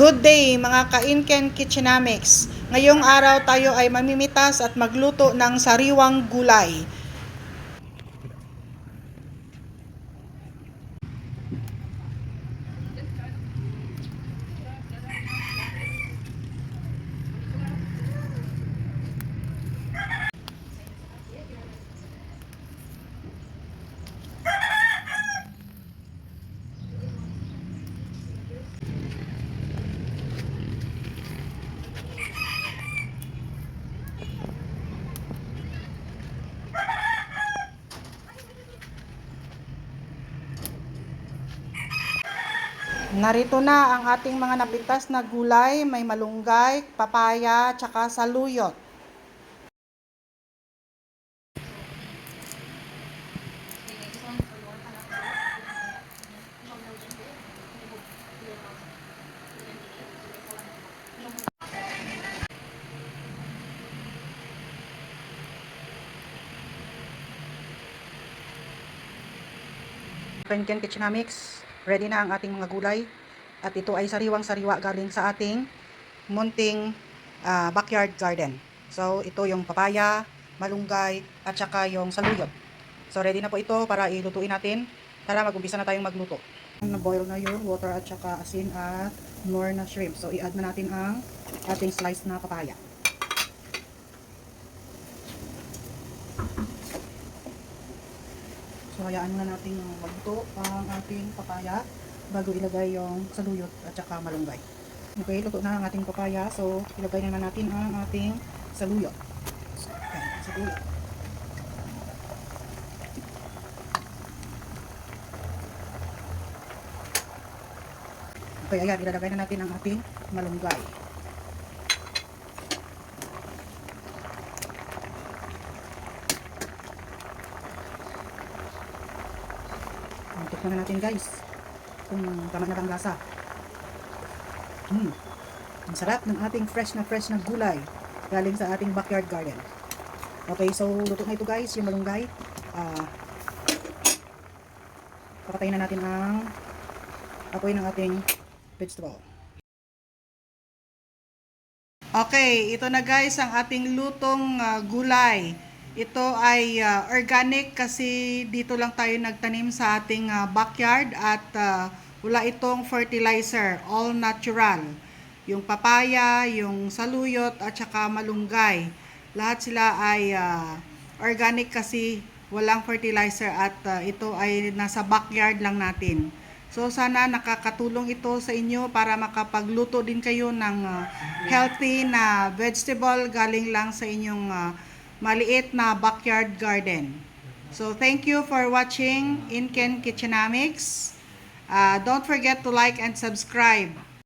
Good day mga ka-Inken Kitchenamics. Ngayong araw tayo ay mamimitas at magluto ng sariwang gulay. Narito na ang ating mga napitas na gulay, may malunggay, papaya, tsaka saluyot. Kenken Kitchenamics, ready na ang ating mga gulay. At ito ay sariwang-sariwa galing sa ating munting ah, backyard garden. So, ito yung papaya, malunggay, at saka yung saluyot. So, ready na po ito para ilutuin natin. Tara, mag-umpisa na tayong magluto. Na-boil na yung water at saka asin at more na shrimp. So, i-add na natin ang ating sliced na papaya. So, hayaan muna natin magluto ang ating papaya bago ilagay yung saluyot at saka malunggay. Okay, luto na ang ating papaya. So, ilagay na natin ang ating saluyot. Okay, saluyot. Okay, ayan, ilalagay na natin ang ating malunggay. Tikman na natin guys kung tama na bang lasa. Hmm. Ang sarap ng ating fresh na fresh na gulay galing sa ating backyard garden. Okay, so luto na ito guys, yung malunggay. Ah, papatayin na natin ang apoy ng ating vegetable. Okay, ito na guys ang ating lutong ah, gulay. Ito ay ah, organic kasi dito lang tayo nagtanim sa ating ah, backyard at ah, wala itong fertilizer, all natural. Yung papaya, yung saluyot at saka malunggay. Lahat sila ay ah, organic kasi walang fertilizer at ah, ito ay nasa backyard lang natin. So sana nakakatulong ito sa inyo para makapagluto din kayo ng ah, healthy na vegetable galing lang sa inyong ah, maliit na backyard garden. So thank you for watching Inken Kitchenamics. Uh, don't forget to like and subscribe.